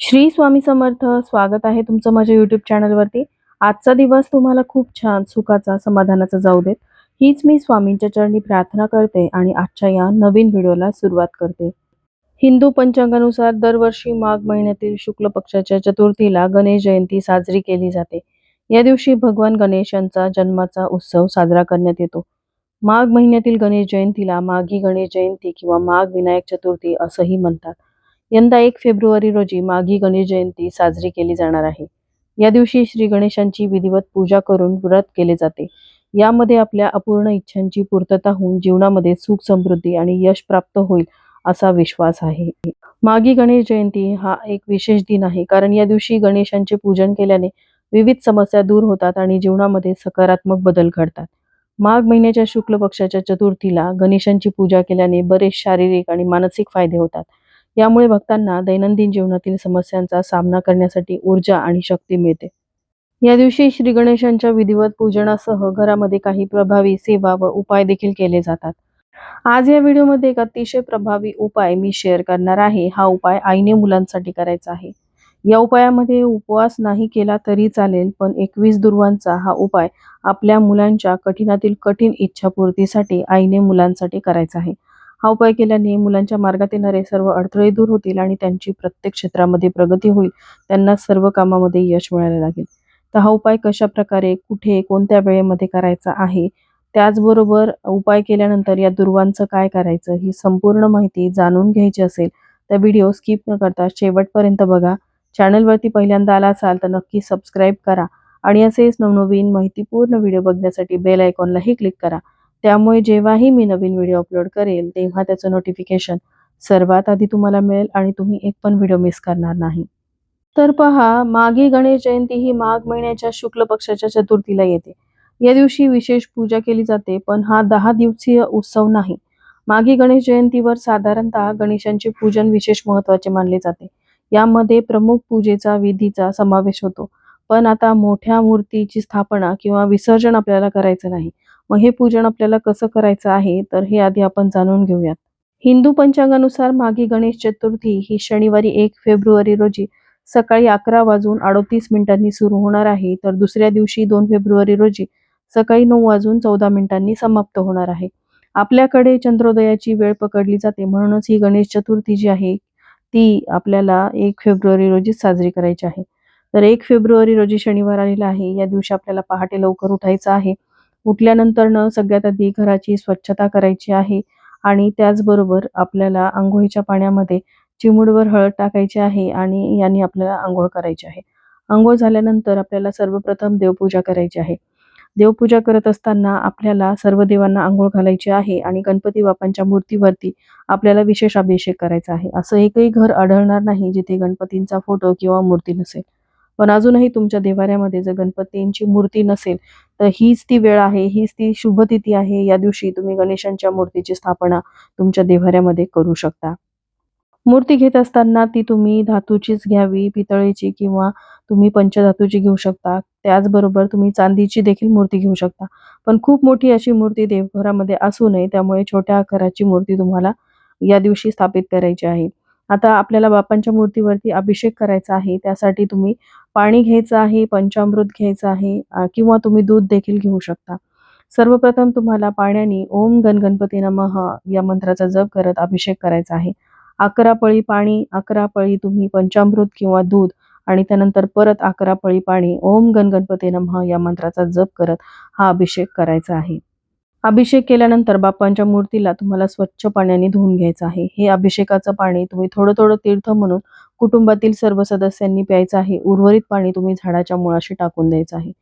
श्री स्वामी समर्थ स्वागत आहे तुमचं माझ्या युट्यूब चॅनलवरती आजचा दिवस तुम्हाला खूप छान सुखाचा समाधानाचा जाऊ देत. हीच मी स्वामींच्या चरणी प्रार्थना करते आणि आजच्या या नवीन व्हिडिओला सुरुवात करते. हिंदू पंचांगानुसार दरवर्षी माघ महिन्यातील शुक्ल पक्षाच्या चतुर्थीला गणेश जयंती साजरी केली जाते. या दिवशी भगवान गणेश यांचा जन्माचा उत्सव साजरा करण्यात येतो. माघ महिन्यातील गणेश जयंतीला माघी गणेश जयंती किंवा माघ विनायक चतुर्थी असंही म्हणतात. यंदा एक फेब्रुवारी रोजी माघी गणेश जयंती साजरी केली जाणार आहे. या दिवशी श्री गणेशांची विधिवत पूजा करून व्रत केले जाते. यामध्ये आपल्या अपूर्ण इच्छांची पूर्तता होऊन जीवनामध्ये सुख समृद्धी आणि यश प्राप्त होईल असा विश्वास आहे. माघी गणेश जयंती हा एक विशेष दिन आहे कारण या दिवशी गणेशांचे पूजन केल्याने विविध समस्या दूर होतात आणि जीवनामध्ये सकारात्मक बदल घडतात. माघ महिन्याच्या शुक्ल पक्षाच्या चतुर्थीला गणेशांची पूजा केल्याने बरेच शारीरिक आणि मानसिक फायदे होतात. यामुळे भक्तांना दैनंदिन जीवनातील समस्यांचा सामना करण्यासाठी ऊर्जा आणि शक्ती मिळते. या दिवशी श्री गणेशांच्या विधिवत पूजनासह घरामध्ये काही प्रभावी सेवा व उपाय देखील केले जातात. आज या व्हिडिओमध्ये एक अतिशय प्रभावी उपाय मी शेअर करणार आहे. हा उपाय आईने मुलांसाठी करायचा आहे. या उपायामध्ये उपवास नाही केला तरी चालेल पण एकवीस दुर्वांचा हा उपाय आपल्या मुलांच्या कठीणातील कठीण इच्छापूर्तीसाठी आईने मुलांसाठी करायचा आहे. हा उपाय केल्याने मुलांच्या मार्गात येणारे सर्व अडथळे दूर होतील आणि त्यांची प्रत्येक क्षेत्रामध्ये प्रगती होईल. त्यांना सर्व कामामध्ये यश मिळायला लागेल. तर हा उपाय कशा प्रकारे कुठे कोणत्या वेळेमध्ये करायचा आहे? त्याचबरोबर उपाय केल्यानंतर या दुर्वांचं काय करायचं ही संपूर्ण माहिती जाणून घ्यायची असेल तर व्हिडिओ स्किप न करता शेवटपर्यंत बघा. चॅनलवरती पहिल्यांदा आला असाल तर नक्की सबस्क्राईब करा आणि असेच नवनवीन माहितीपूर्ण व्हिडिओ बघण्यासाठी बेल आयकॉनलाही क्लिक करा. त्यामुळे जेव्हाही मी नवीन व्हिडिओ अपलोड करेल तेव्हा त्याचं नोटिफिकेशन सर्वात आधी तुम्हाला मिळेल आणि तुम्ही एक पण व्हिडिओ मिस करणार नाही. तर पहा माघी गणेश जयंती ही माघ महिन्याच्या शुक्ल पक्षाच्या चतुर्थीला येते. या दिवशी विशेष पूजा केली जाते पण हा दहा दिवसीय उत्सव नाही. माघी गणेश जयंतीवर साधारणतः गणेशांचे पूजन विशेष महत्त्वाचे मानले जाते. यामध्ये प्रमुख पूजेचा विधीचा समावेश होतो. पण आता मोठ्या मूर्तीची स्थापना किंवा विसर्जन आपल्याला करायचं नाही. मग हे पूजन आपल्याला कसं करायचं आहे तर हे आधी आपण जाणून घेऊयात. हिंदू पंचांगानुसार माघी गणेश चतुर्थी ही शनिवारी एक फेब्रुवारी रोजी सकाळी अकरा वाजून अडोतीस मिनिटांनी सुरू होणार आहे तर दुसऱ्या दिवशी दोन फेब्रुवारी रोजी सकाळी नऊ वाजून चौदा मिनिटांनी समाप्त होणार आहे. आपल्याकडे चंद्रोदयाची वेळ पकडली जाते म्हणूनच ही गणेश चतुर्थी जी आहे ती आपल्याला एक फेब्रुवारी रोजी साजरी करायची आहे. तर एक फेब्रुवारी रोजी शनिवार आलेला आहे या दिवशी आपल्याला पहाटे लवकर उठायचं आहे. उठल्यानंतरनं सगळ्यात आधी घराची स्वच्छता करायची आहे आणि त्याचबरोबर आपल्याला आंघोळीच्या पाण्यामध्ये चिमूडवर हळद टाकायची आहे आणि याने आपल्याला आंघोळ करायची आहे. आंघोळ झाल्यानंतर आपल्याला सर्वप्रथम देवपूजा करायची आहे. देवपूजा करत असताना आपल्याला सर्व देवांना आंघोळ घालायची आहे आणि गणपती बाप्पांच्या मूर्तीवरती आपल्याला विशेष अभिषेक करायचा आहे. असं एकही घर आढळणार नाही जिथे गणपतींचा फोटो किंवा मूर्ती नसेल. पण अजूनही तुमच्या देवाऱ्यामध्ये जर गणपतींची मूर्ती नसेल तर हीच ती वेळ आहे हीच ती शुभ तिथी आहे. या दिवशी तुम्ही गणेशांच्या मूर्तीची स्थापना तुमच्या देवाऱ्यामध्ये करू शकता. मूर्ती घेत असताना ती तुम्ही धातूचीच घ्यावी पितळेची किंवा तुम्ही पंचधातूची घेऊ शकता. त्याचबरोबर तुम्ही चांदीची देखील मूर्ती घेऊ शकता. पण खूप मोठी अशी मूर्ती देवघरामध्ये असू नये त्यामुळे छोट्या आकाराची मूर्ती तुम्हाला या दिवशी स्थापित करायची आहे. आता आपल्याला बापांच्या मूर्तीवरती अभिषेक करायचा आहे. त्यासाठी तुम्ही पाणी घ्यायचं आहे पंचामृत घ्यायचं आहे किंवा तुम्ही दूध देखील घेऊ शकता. सर्वप्रथम तुम्हाला पाण्याने ओम गण गणपती नमः या मंत्राचा जप करत अभिषेक करायचा आहे. अकरा पळी पाणी अकरा पळी तुम्ही पंचामृत किंवा दूध आणि त्यानंतर परत अकरा पळी पाणी ओम गण गणपती नमः या मंत्राचा जप करत हा अभिषेक करायचा आहे. अभिषेक केल्यानंतर बाप्पांच्या मूर्तीला तुम्हाला स्वच्छ पाण्याने धुवून घ्यायचं आहे. हे अभिषेकाचं पाणी तुम्ही थोडं थोडं तीर्थ म्हणून कुटुंबातील सर्व सदस्यांनी प्यायचं आहे. उर्वरित पाणी तुम्ही झाडाच्या मुळाशी टाकून द्यायचं आहे.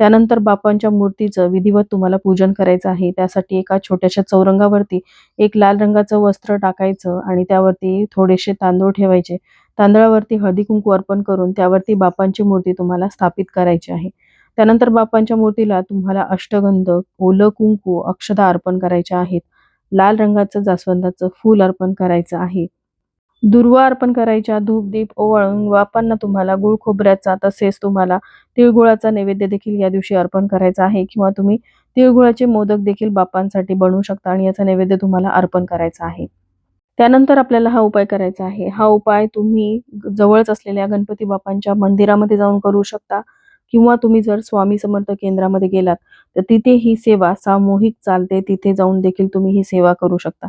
त्यानंतर बाप्पांच्या मूर्तीचं विधिवत तुम्हाला पूजन करायचं आहे. त्यासाठी एका छोट्याशा चौरंगावरती एक लाल रंगाचं वस्त्र टाकायचं आणि त्यावरती थोडेसे तांदूळ ठेवायचे. तांदळावरती हळदी कुंकू अर्पण करून त्यावरती बापांची मूर्ती तुम्हाला स्थापित करायची आहे. त्यानंतर बाप्पांच्या मूर्तीला तुम्हाला अष्टगंध ओलं कुंकू अक्षदा अर्पण करायच्या आहेत. लाल रंगाचं जास्वंदाचं फूल अर्पण करायचं आहे. दुर्वा अर्पण करायच्या धूप दीप ओवाळून बापांना तुम्हाला गुळ खोबऱ्याचा तसेच तुम्हाला तिळगुळाचा नैवेद्य देखील या दिवशी अर्पण करायचा आहे किंवा तुम्ही तिळगुळाचे मोदक देखील बाप्पांसाठी बनवू शकता आणि याचा नैवेद्य तुम्हाला अर्पण करायचा आहे. त्यानंतर आपल्याला हा उपाय करायचा आहे. हा उपाय तुम्ही जवळच असलेल्या गणपती बाप्पांच्या मंदिरामध्ये जाऊन करू शकता. किंवा तुम्ही जर स्वामी समर्थ केंद्रामध्ये गेलात तर तिथे ही सेवा सामूहिक चालते तिथे जाऊन देखील तुम्ही ही सेवा करू शकता.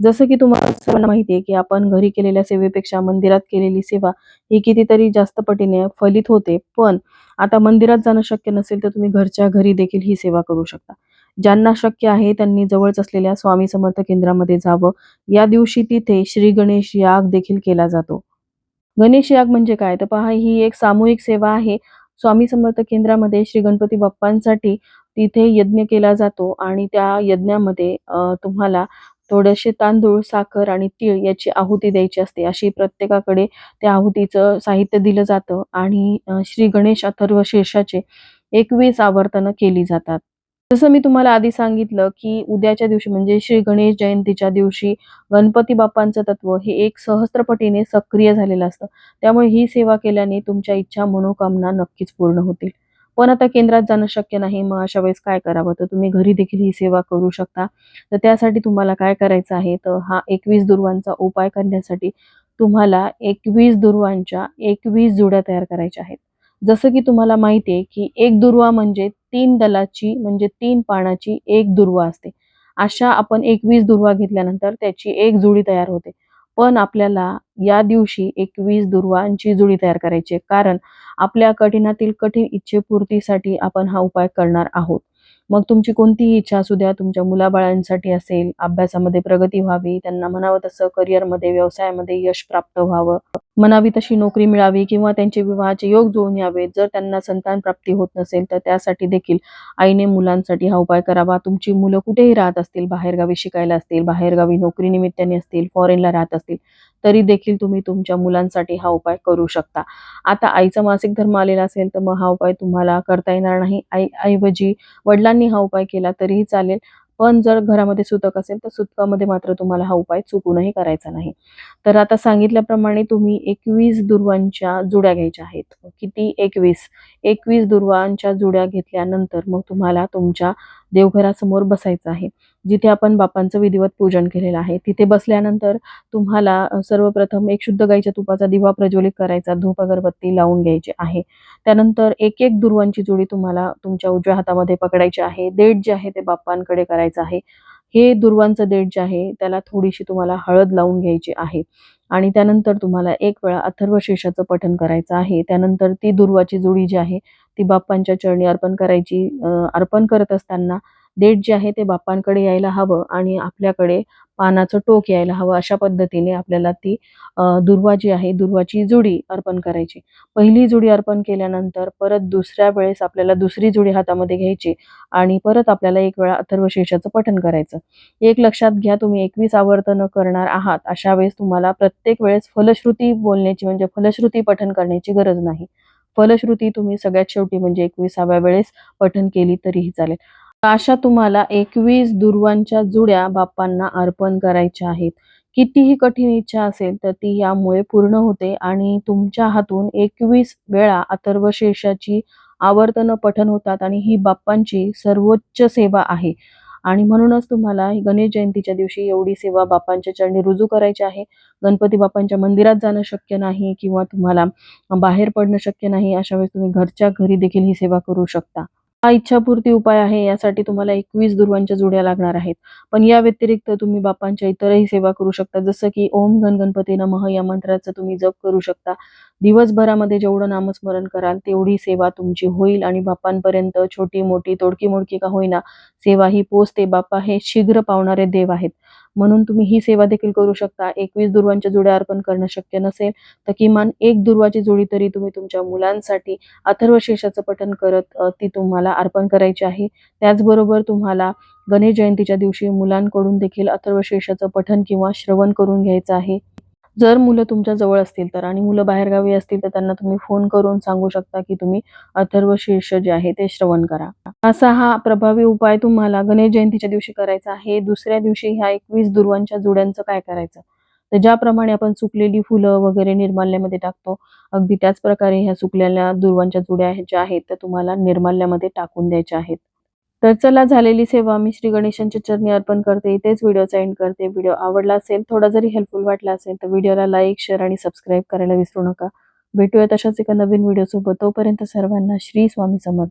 जसं की तुम्हाला सर्वांना माहिती आहे की आपण घरी केलेल्या सेवेपेक्षा मंदिरात केलेली सेवा ही कितीतरी जास्त पटीने फलित होते पण आता मंदिरात जाणं शक्य नसेल तर तुम्ही घरच्या घरी देखील ही सेवा करू शकता. ज्यांना शक्य आहे त्यांनी जवळच असलेल्या स्वामी समर्थ केंद्रामध्ये जावं. या दिवशी तिथे श्री गणेश याग देखील केला जातो. गणेश याग म्हणजे काय? तर पहा ही एक सामूहिक सेवा आहे. स्वामी समर्थ केंद्रामध्ये श्री गणपती बाप्पांसाठी तिथे यज्ञ केला जातो आणि त्या यज्ञामध्ये तुम्हाला थोडेसे तांदूळ साखर आणि तीळ याची आहुती द्यायची असते. अशी प्रत्येकाकडे त्या आहुतीचं साहित्य दिलं जातं आणि श्री गणेश अथर्व शीर्षाचे एकवीस आवर्तनं केली जातात. जसं मी तुम्हाला आधी सांगितलं की उद्याच्या दिवशी म्हणजे श्री गणेश जयंतीच्या दिवशी गणपती बाप्पांचं तत्व हे एक सहस्त्रपटीने सक्रिय झालेलं असतं. त्यामुळे ही सेवा केल्याने तुमच्या इच्छा मनोकामना नक्कीच पूर्ण होतील. पण आता केंद्रात जाणं शक्य नाही मग अशा वेळेस काय करावं? तर तुम्ही घरी देखील ही सेवा करू शकता. तर त्यासाठी तुम्हाला काय करायचं आहे? तर हा एकवीस दुर्वांचा उपाय करण्यासाठी तुम्हाला एकवीस दुर्वांच्या एकवीस जुड्या तयार करायच्या आहेत. जसं की तुम्हाला माहिती आहे की एक दुर्वा म्हणजे तीन दलाची म्हणजे तीन पानाची एक दुर्वा असते. अशा आपण एकवीस दुर्वा घेतल्यानंतर त्याची एक जुडी तयार होते. पण आपल्याला या दिवशी एकवीस दुर्वांची जुडी तयार करायची आहे. कारण आपल्या कठीणातील कठीण इच्छेपूर्तीसाठी आपण हा उपाय करणार आहोत. मग तुमची कोणतीही इच्छा असू द्या तुमच्या मुलाबाळांसाठी असेल अभ्यासामध्ये प्रगती व्हावी त्यांना म्हणावं तसं करिअरमध्ये व्यवसायामध्ये यश प्राप्त व्हावं. म्हणावी तशी नोकरी मिळावी किंवा त्यांचे विवाहाचे योग जुळून यावेत. जर त्यांना संतान प्राप्ती होत नसेल तर त्यासाठी देखील आईने मुलांसाठी हा उपाय करावा. तुमची मुलं कुठेही राहत असतील बाहेरगावी शिकायला असतील बाहेरगावी नोकरी निमित्ताने असतील फॉरेनला राहत असतील तरी देखील तुम्ही तुमच्या मुलांसाठी हा उपाय करू शकता. आता आईचा मासिक धर्म आलेला असेल तर मग हा उपाय तुम्हाला करता येणार नाही. आई ऐवजी वडिलांनी हा उपाय केला तरीही चालेल. पण जर घरामध्ये सुतक असेल तर सुतकामध्ये मात्र तुम्हाला हा उपाय चुकूनही करायचा नाही. तर आता सांगितल्याप्रमाणे तुम्ही एकवीस दुर्वांच्या जुड्या घ्यायच्या आहेत. किती? एकवीस. एकवीस दुर्वांच्या जुड्या घेतल्यानंतर मग तुम्हाला तुमच्या देवघरासमोर बसायचं आहे. जिथे आपण बापांचं विधिवत पूजन केलेलं आहे तिथे बसल्यानंतर तुम्हाला सर्वप्रथम एक शुद्ध गाईच्या तुपाचा दिवा प्रज्वलित करायचा धूप अगरबत्ती लावून घ्यायची आहे. त्यानंतर एक एक दुर्वांची जोडी तुम्हाला तुमच्या उजव्या हातामध्ये पकडायची आहे. देठ जे आहे ते बाप्पांकडे करायचं आहे. हे दुर्वांचं देठ जे आहे त्याला थोडीशी तुम्हाला हळद लावून घ्यायची आहे. आणि त्यानंतर तुम्हाला एक वेळा अथर्व शीर्षाचं पठण करायचं आहे. त्यानंतर ती दुर्वाची जोडी जी आहे ती बाप्पांच्या चरणी अर्पण करायची अर्पण करत असताना देठ जे आहे ते बाप्पांकडे यायला हवं आणि आपल्याकडे पानाचं टोक यायला हवं अशा पद्धतीने आपल्याला ती दुर्वा जी आहे दुर्वाची जुडी अर्पण करायची. पहिली जुडी अर्पण केल्यानंतर परत दुसऱ्या वेळेस आपल्याला दुसरी जुडी हातामध्ये घ्यायची आणि परत आपल्याला एक वेळा अथर्व शीर्षाचं पठण करायचं. एक लक्षात घ्या तुम्ही एकवीस आवर्तनं करणार आहात अशा वेळेस तुम्हाला प्रत्येक वेळेस फलश्रुती बोलण्याची म्हणजे फलश्रुती पठण करण्याची गरज नाही. फलश्रुती तुम्ही सगळ्यात शेवटी म्हणजे एकविसाव्या वेळेस पठण केली तरीही चालेल. अशा तुम्हाला एकवीस दुर्वांच्या जुड्या बाप्पांना अर्पण करायच्या आहेत. कितीही कठीण इच्छा असेल तर ती यामुळे पूर्ण होते आणि तुमच्या हातून एकवीस वेळा अथर्व शीर्षाची आवर्तनं पठन होतात आणि ही बाप्पांची सर्वोच्च सेवा आहे. आणि म्हणूनच तुम्हाला गणेश जयंतीच्या दिवशी एवढी सेवा बाप्पांच्या चरणी रुजू करायची आहे. गणपती बाप्पांच्या मंदिरात जाणं शक्य नाही किंवा तुम्हाला बाहेर पडणं शक्य नाही अशा वेळेस तुम्ही घरच्या घरी देखील ही सेवा करू शकता. हा इच्छापूर्ती उपाय आहे यासाठी तुम्हाला एकवीस दुर्वांच्या जुड्या लागणार आहेत. पण या व्यतिरिक्त तुम्ही बाप्पांच्या इतरही सेवा करू शकता. जसं की ओम गण गणपती नमः या मंत्राचं तुम्ही जप करू शकता. दिवसभरामध्ये जेवढं नामस्मरण कराल तेवढी सेवा तुमची होईल आणि बाप्पांपर्यंत छोटी मोठी तोडकी मोडकी का होईना सेवा ही पोचते. बाप्पा हे शीघ्र पावणारे देव आहेत. म्हणून तुम्ही ही सेवा देखील करू शकता. एकवीस दुर्वांच्या जोड्या अर्पण करणं शक्य नसेल तर किमान एक दुर्वाची जोडी तरी तुम्ही तुमच्या मुलांसाठी अथर्व शेषाचं पठण करत ती तुम्हाला अर्पण करायची आहे. त्याचबरोबर तुम्हाला गणेश जयंतीच्या दिवशी मुलांकडून देखील अथर्व शीर्षाचं पठण किंवा श्रवण करून घ्यायचं आहे. जर मुलं तुमच्या जवळ असतील तर आणि मुलं बाहेरगावी असतील तर त्यांना तुम्ही फोन करून सांगू शकता की तुम्ही अथर्व शीर्ष जे आहे ते श्रवण करा. असा हा प्रभावी उपाय तुम्हाला गणेश जयंतीच्या दिवशी करायचा आहे. दुसऱ्या दिवशी ह्या एकवीस दुर्वांच्या जुड्यांचं काय करायचं? तर ज्याप्रमाणे आपण सुकलेली फुलं वगैरे निर्माल्यामध्ये टाकतो अगदी त्याच प्रकारे ह्या सुकलेल्या दुर्वांच्या जुड्या ज्या आहेत त्या तुम्हाला निर्माल्यामध्ये टाकून द्यायच्या आहेत. तर चला झालेली सेवा मी श्री गणेशांच्या चरणी अर्पण करते. इथेच व्हिडिओचा एंड करते. व्हिडिओ आवडला असेल थोडा जरी हेल्पफुल वाटला असेल तर व्हिडिओला लाईक शेअर आणि सबस्क्राईब करायला विसरू नका. भेटूया तशाच एका नवीन व्हिडिओ सोबत. तोपर्यंत सर्वांना श्री स्वामी समर्थ.